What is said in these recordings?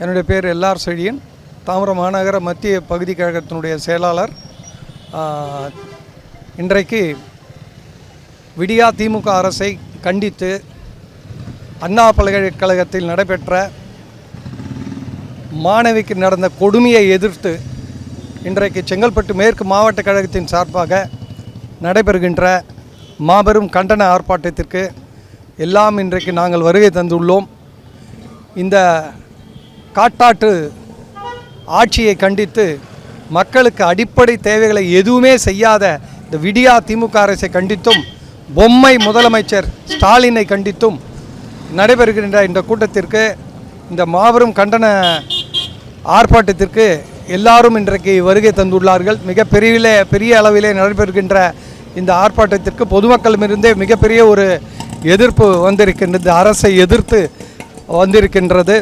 என்னுடைய பேர் எல்ஆர் செழியன். தாம்பரம் மாநகர மத்திய பகுதி கழகத்தினுடைய செயலாளர். இன்றைக்கு விடியா திமுக அரசை கண்டித்து அண்ணா பல்கலைக்கழகத்தில் நடைபெற்ற மாணவிக்கு நடந்த கொடுமையை எதிர்த்து இன்றைக்கு செங்கல்பட்டு மேற்கு மாவட்ட கழகத்தின் சார்பாக நடைபெறுகின்ற மாபெரும் கண்டன ஆர்ப்பாட்டத்திற்கு எல்லாம் இன்றைக்கு நாங்கள் வருகை தந்துள்ளோம். இந்த காட்டாற்று ஆட்சியை கண்டித்து மக்களுக்கு அடிப்படை தேவைகளை எதுவுமே செய்யாத இந்த விடியா திமுக அரசை கண்டித்தும் பொம்மை முதலமைச்சர் ஸ்டாலினை கண்டித்தும் நடைபெறுகின்ற இந்த கூட்டத்திற்கு இந்த மாபெரும் கண்டன ஆர்ப்பாட்டத்திற்கு எல்லாரும் இன்றைக்கு வருகை தந்துள்ளார்கள். மிக பெரிய அளவிலே நடைபெறுகின்ற இந்த ஆர்ப்பாட்டத்திற்கு பொதுமக்களிடமிருந்தே மிகப்பெரிய ஒரு எதிர்ப்பு வந்திருக்கின்றது அரசை எதிர்த்து வந்திருக்கின்றது.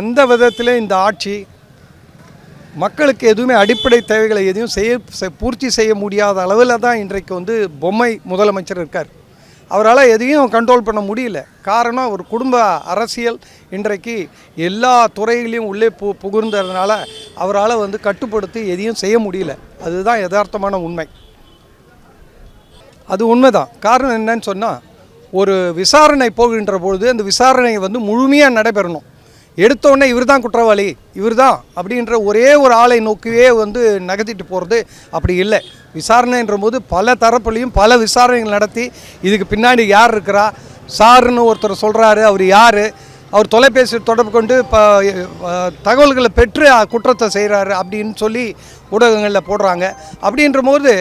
எந்த விதத்தில் இந்த ஆட்சி மக்களுக்கு எதுவுமே அடிப்படை தேவைகளை எதையும் செய்ய பூர்த்தி செய்ய முடியாத அளவில் தான் இன்றைக்கு வந்து பொம்மை முதலமைச்சர் இருக்கார். அவரால் எதையும் கண்ட்ரோல் பண்ண முடியல. காரணம் ஒரு குடும்ப அரசியல். இன்றைக்கு எல்லா துறைகளையும் உள்ளே பு புகுந்ததுனால அவரால் வந்து கட்டுப்படுத்தி எதையும் செய்ய முடியல. அதுதான் யதார்த்தமான உண்மை. அது உண்மைதான். காரணம் என்னன்னு சொன்னால் ஒரு விசாரணை போகின்ற பொழுது அந்த விசாரணை வந்து முழுமையாக நடைபெறணும். எடுத்தோடனே இவர் தான் குற்றவாளி இவர் தான் அப்படின்ற ஒரே ஒரு ஆளை நோக்கியே வந்து நகர்த்திட்டு போகிறது அப்படி இல்லை. விசாரணைன்ற போது பல தரப்புலையும் பல விசாரணைகள் நடத்தி இதுக்கு பின்னாடி யார் இருக்கிறா சாருன்னு ஒருத்தர் சொல்கிறாரு அவர் யார் அவர் தொலைபேசி தொடர்பு கொண்டு இப்போ தகவல்களை பெற்று குற்றத்தை செய்கிறாரு அப்படின்னு சொல்லி ஊடகங்களில் போடுறாங்க. அப்படின்ற போது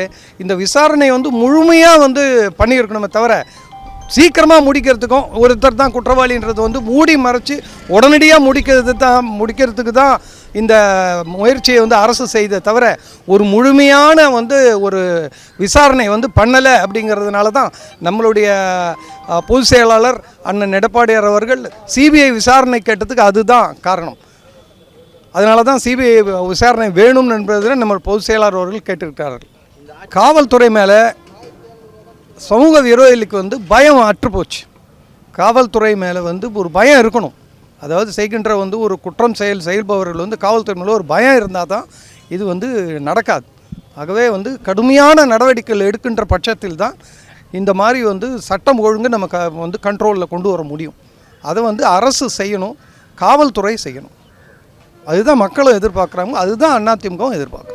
இந்த விசாரணை வந்து முழுமையாக வந்து பண்ணியிருக்கணுமே தவிர சீக்கிரமாக முடிக்கிறதுக்கும் ஒருத்தர் தான் குற்றவாளின்றது வந்து மூடி மறைச்சு உடனடியாக முடிக்கிறது தான் முடிக்கிறதுக்கு தான் இந்த முயற்சியை வந்து அரசு செய்தே தவிர ஒரு முழுமையான வந்து ஒரு விசாரணை வந்து பண்ணலை அப்படிங்கிறதுனால தான் நம்மளுடைய பொதுச் செயலாளர் அண்ணன் எடப்பாடியார் அவர்கள் சிபிஐ விசாரணை கேட்டதுக்கு அதுதான் காரணம். அதனால தான் சிபிஐ விசாரணை வேணும் என்பதில் நம்ம பொதுச் செயலாளர் அவர்கள் கேட்டிருக்கிறார்கள். காவல்துறை மேலே சமூக விரோதிகளுக்கு வந்து பயம் அற்றுப்போச்சு காவல்துறை மேலே வந்து ஒரு பயம் இருக்கணும். அதாவது செய்கின்ற வந்து ஒரு குற்றம் செயல் செயல்பவர்கள் வந்து காவல்துறை மேலே ஒரு பயம் இருந்தால் தான் இது வந்து நடக்காது. ஆகவே வந்து கடுமையான நடவடிக்கைகள் எடுக்கின்ற பட்சத்தில் தான் இந்த மாதிரி வந்து சட்டம் ஒழுங்கு நம்ம க வந்து கண்ட்ரோலில் கொண்டு வர முடியும். அதை வந்து அரசு செய்யணும் காவல்துறை செய்யணும். அதுதான் மக்களும் எதிர்பார்க்குறாங்க அதுதான் அதிமுகவும் எதிர்பார்க்கும்